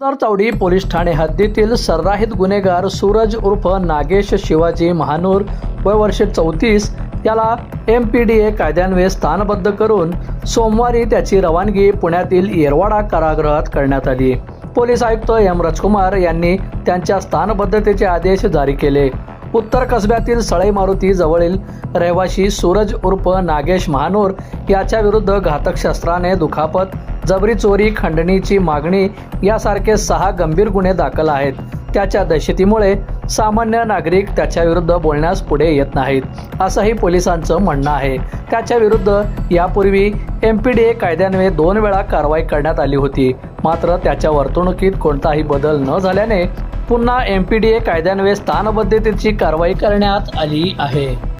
चावडी चौडी police Thane हद्दीतील सर्राहित गुन्हेगार सूरज उर्फ नागेश शिवाजी महानूर वय वर्ष चौतीस याला एम पी डी ए कायद्यान्वये स्थानबद्ध करून सोमवारी त्याची रवानगी पुण्यातील येरवाडा कारागृहात करण्यात आली. पोलीस आयुक्त एम राजकुमार यांनी त्यांच्या स्थानबद्धतेचे आदेश जारी केले. उत्तर कसब्यातील सळई मारुती जवळील रहिवाशी सूरज उर्फ नागेश महानूर याच्या विरुद्ध घातक शस्त्राने दुखापत जबरी चोरी खंडणीची मागणी यासारखे सहा गंभीर गुन्हे दाखल आहेत. त्याच्या दहशतीमुळे सामान्य नागरिक त्याच्याविरुद्ध बोलण्यास पुढे येत नाहीत असंही पोलिसांचं म्हणणं आहे. त्याच्या विरुद्ध यापूर्वी एम पी डी ए कायद्यान्वये दोन वेळा कारवाई करण्यात आली होती. मात्र त्याच्या वर्तणुकीत कोणताही बदल न झाल्याने पुन्हा एम पी डी ए कायद्यान्वये स्थानबद्धतेची कारवाई करण्यात आली आहे.